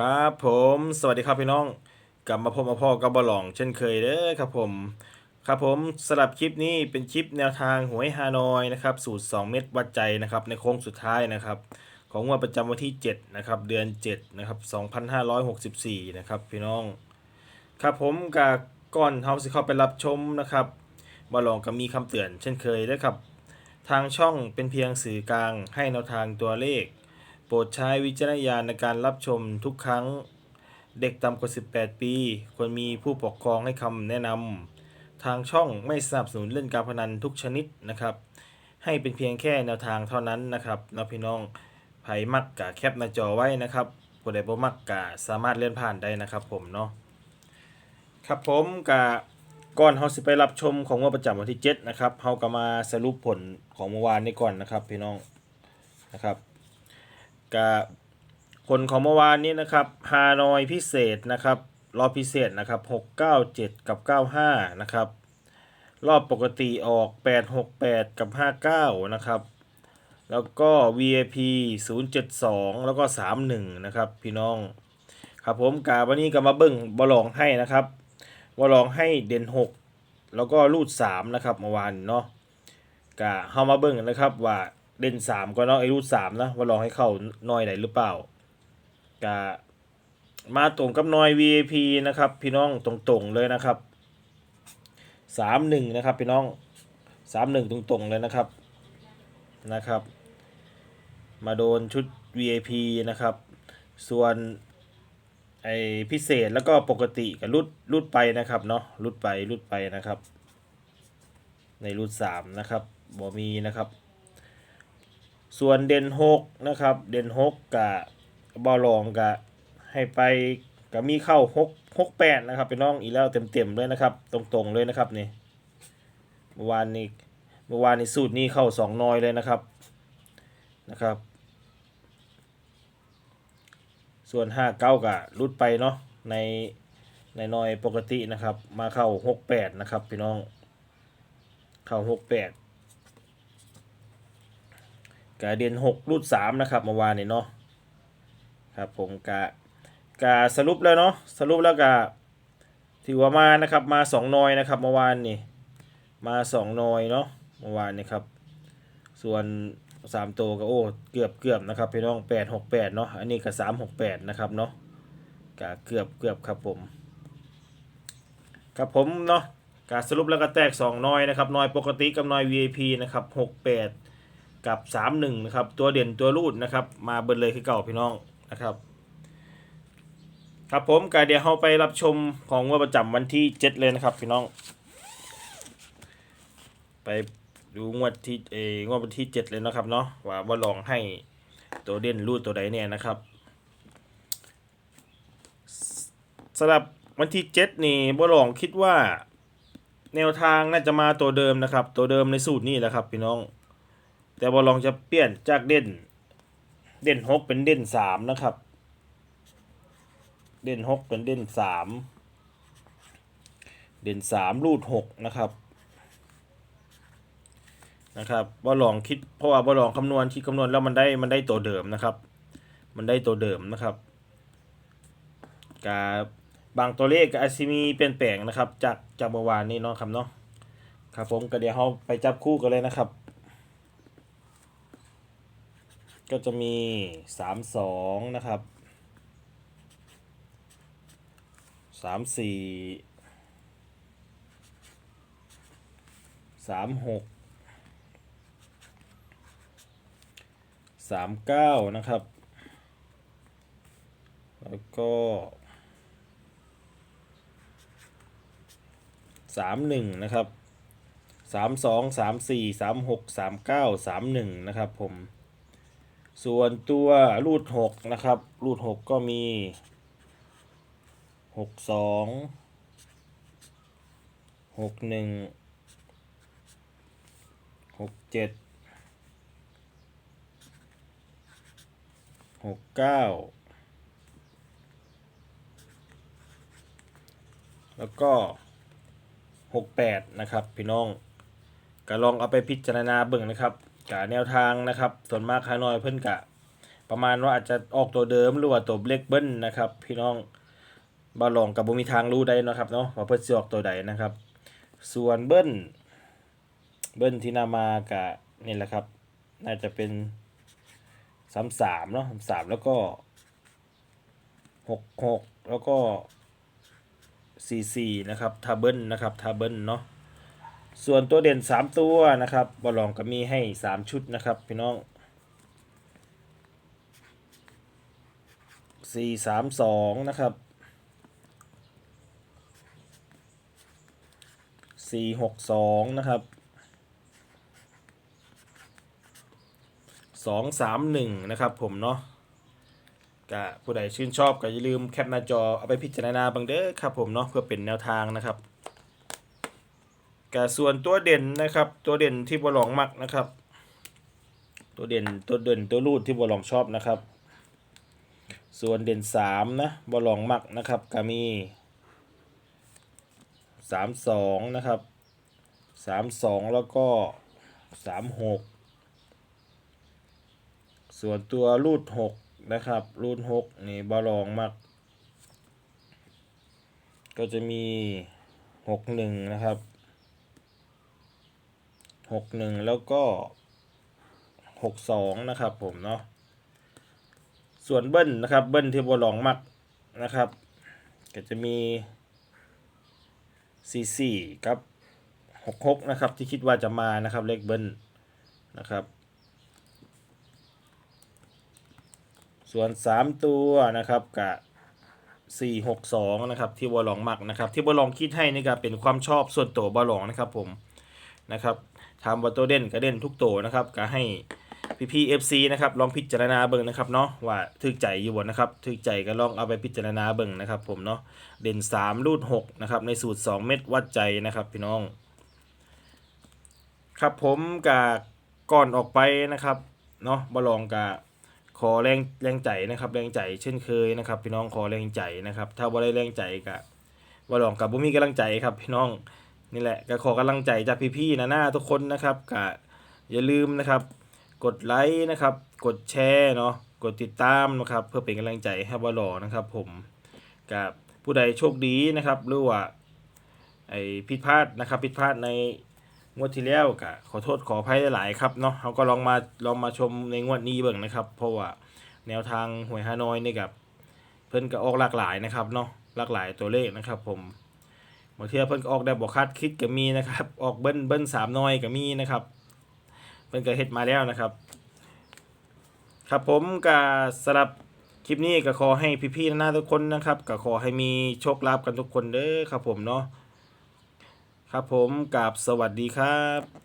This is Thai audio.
ครับผมสวัสดีครับพี่น้องกลับมาพบมาพ่อกับบอลอง เช่นเคยเด้อครับผม ครับผมสำหรับคลิปนี้เป็นคลิปแนวทางหวยฮานอยนะครับสูตร 2 เม็ดวัดใจนะครับในโค้งสุดท้ายนะครับของงวดประจำวันที่7นะครับเดือน7นะครับ2564นะครับพี่น้อง ครับผมกับก่อนเฮาสิเข้าไปรับชมนะครับบอลองก็มีคำเตือน เช่นเคยเด้อครับ ทางช่องเป็นเพียงสื่อกลางให้แนวทางตัวเลข โปรดใช้วิจารณญาณในการรับชมทุกครั้ง เด็กต่ำกว่า 18 ปี ควรมีผู้ปกครองให้คำแนะนำทางช่องไม่สนับสนุนเล่นการพนันทุกชนิดนะครับ ให้เป็นเพียงแค่แนวทางเท่านั้นนะครับนะพี่น้องไผมักกะแคปหน้าจอไว้นะครับผู้ใดบ่มักกะสามารถเลื่อนผ่านได้นะครับผมเนาะครับผมกะก่อนเฮาสิไปรับชมของงวดประจำวันที่ 7 นะครับเฮาก็มาสรุปผลของเมื่อวานนี้ก่อนนะครับพี่น้องนะครับ กับผลของเมื่อวานนี้นะครับฮานอยพิเศษนะครับ รอบพิเศษนะครับ697กับ95นะครับ รอบปกติออก868กับ59นะครับ แล้วก็ VIP 072 แล้วก็ 31 นะครับ พี่น้องครับผมกาวันนี้ก็มาเบิ้งบอลองให้นะครับบอลองให้เด่น 6 แล้วก็รูด 3 นะครับเมื่อวานเนาะกะเฮามาเบิ้งนะครับว่า เด่นสามก็เนาะไอ้รูดสามนะว่าลองให้เข้าน้อยไหนหรือเปล่ากะมาตรงกับน้อย VIP นะครับ พี่น้องตรงๆเลยนะครับสามหนึ่งนะครับพี่น้องสามหนึ่งตรงๆเลยนะครับนะครับ มาโดนชุด VIP นะครับ ส่วนไอพิเศษแล้วก็ปกติกับรุดรุดไปนะครับเนาะรุดไปรุดไปนะครับ ในรุดสามนะครับบ่มีนะครับ ส่วนเด่นหกนะครับ เด่นหกกับบอลองกะให้ไปกับมีเข้าหกหกแปดนะครับพี่น้องอีกแล้วเต็มๆเลยนะครับ ตรงๆเลยนะครับนี่เมื่อวานนี้เมื่อวานนี้สูตรนี้เข้าสองนอยเลยนะครับนะครับ ส่วนห้าเก้ากะรุดไปเนาะในในนอยปกตินะครับ มาเข้าหกแปดนะครับพี่น้อง เข้าหกแปด กาเดียนหกรูดสามนะครับเมื่อวานนี้เนาะครับผมกะกาสรุปแล้วเนาะสรุปแล้วกะถือว่ามานะครับมาสองนอยนะครับเมื่อวานนี่มาสองนอยเนาะเมื่อวานนี้ครับ ส่วนสามตัวก็โอ้เกือบเกือบนะครับพี่น้องแปดหกแปดเนาะอันนี้ก็สามหกแปดนะครับเนาะกะเกือบเกือบครับผมครับผมเนาะกาสรุปแล้วก็แตกสองนอยนะครับนอยปกติกับนอย VIP นะครับหกแปด กับ3 1นะครับ ตัวเด่นตัวรูดนะครับ มาเบิดเลยคือเก่าพี่น้องนะครับ ครับผมกาเดียวเราไปรับชมของงวดประจำวันที่7เลยนะครับพี่น้อง ไปดูงวดที่เองวดวันที่7เลยนะครับเนาะว่าว่าลองให้ตัวเด่นรูดตัวใดเนี่ยนะครับสำหรับวันที่7นี่บ่ลองคิดว่า แนวทางน่าจะมาตัวเดิมนะครับ ตัวเดิมในสูตรนี้แหละครับพี่น้อง แต่บอลองจะเปลี่ยนจากเด่น เด่นหกเป็นเด่นสามนะครับ เด่นหกเป็นเด่นสามเด่นสามรูดหกนะครับนะครับบอลองคิดเพราะว่าบอลองคำนวณคิดคำนวณแล้วมันได้มันได้ตัวเดิมนะครับ มันได้ตัวเดิมนะครับกาบางตัวเลขก็อาจจะมีเปลี่ยนแปลงนะครับ จากจากเมื่อวานนี้เนาะครับเนาะครับผมก็เดี๋ยวเราไปจับคู่กันเลยนะครับ ก็จะมีสามสองนะครับสามสี่สามหกสามเก้านะครับ แล้วก็สามหนึ่งนะครับสามสองสามสี่สามหกสามเก้าสามหนึ่งนะครับผม ส่วนตัวรูดหกนะครับ รูดหกก็มีหกสองหกหนึ่งหกเจ็ดหกเก้าแล้วก็หกแปดนะครับ พี่น้องก็ลองเอาไปพิจารณาเบิ่งนะครับ กะแนวทางนะครับ ส่วนมากฮาน้อยเพิ่นกะ ประมาณว่าอาจจะออกตัวเดิมหรือว่าตัวเล็กเบิ้ลนะครับ พี่น้องบาลองกับบ่มีทางรู้ได้นะครับเนาะว่าเพิ่นสิออกตัวใดนะครับ ส่วนเบิ้ลเบิ้ลที่นำมากะนี่แหละครับ น่าจะเป็นสามสามเนาะสามแล้วก็หกหกแล้วก็สี่สี่นะครับทาเบิ้ลนะครับทาเบิ้ลเนาะ ส่วนตัวเด่นสามตัวนะครับบอลองก็มีให้สามชุดนะครับพี่น้องสี่สามสองนะครับสี่หกสองนะครับสองสามหนึ่งนะครับผมเนาะก็ผู้ใดชื่นชอบก็อย่าลืมแคปหน้าจอเอาไปพิจารณาบังเด้อครับผมเนาะเพื่อเป็นแนวทางนะครับ ก็ส่วนตัวเด่นนะครับ ตัวเด่นที่บอลองมักนะครับ ตัวเด่นตัวเด่นตัวรูดที่บอลองชอบนะครับ ส่วนเด่นสามนะบอลองมักนะครับก็มีสามสองนะครับสามสองแล้วก็สามหกส่วนตัวรูดหกนะครับ รูดหกนี่บาลองมากก็จะมีหกหนึ่งนะครับ หกหนึ่งแล้วก็หกสองนะครับผมเนาะส่วนเบิ้ลนะครับเบิ้ลที่บาลองมักนะครับ ก็จะมีสี่สี่กับหกหกนะครับที่คิดว่าจะมานะครับเลขเบิ้ลนะครับส่วน 3 ตัวนะครับกับ4 6 2นะครับที่บอลองมักนะครับที่บอลองคิดให้นี่ก็เป็นความชอบส่วนตัวบอลองนะครับผมนะครับ ทำว่าตัวเด่นก็เด่นทุกตัวนะครับก็ให้พี่พีเอฟซีนะครับลองพิจารณาเบิ่งนะครับเนาะว่าถึกใจอยู่บ่นะครับถึกใจก็ลองเอาไปพิจารณาเบิ่งนะครับ ผมเนาะเด่น3รูด6นะครับในสูตร 2 เม็ดวัดใจนะครับพี่น้อง ครับผมกับก่อนออกไปนะครับเนาะบอลองกับขอแรงแรงใจนะครับ แรงใจเช่นเคยนะครับ พี่น้องขอแรงใจนะครับ ถ้าบ่ได้แรงใจก็บ่ลองกับบ่มีกำลังใจครับพี่น้อง นี่แหละก็ขอกำลังใจจากพี่ๆนะหน้าทุกคนนะครับก็อย่าลืมนะครับ กดไลค์นะครับ กดแชร์เนาะกดติดตามนะครับ เพื่อเป็นกำลังใจให้บ่หลอนะครับผมกับผู้ใดโชคดีนะครับหรือว่าไอ้ผิดพลาดนะครับผิดพลาดในงวดที่แล้วก็ขอโทษขออภัยหลายครับเนาะเขาก็ลองมาลองมาชมในงวดนี้เบิ่งนะครับ เพราะว่าแนวทางหวยฮานอยนี่กับเพิ่นก็ออกหลากหลายนะครับเนาะหลากหลายตัวเลขนะครับผม บางทีเพิ่นก็ออกได้บ่คาดคิดก็มีนะครับ ออกเบิ้ลเบิ้ลสามน้อยก็มีนะครับ เพิ่นก็เฮ็ดมาแล้วนะครับ ครับผมก็สำหรับคลิปนี้ก็ขอให้พี่ๆหน้าทุกคนนะครับก็ขอให้มีโชคลาภกันทุกคนเด้อครับผมเนาะครับผมกับสวัสดีครับ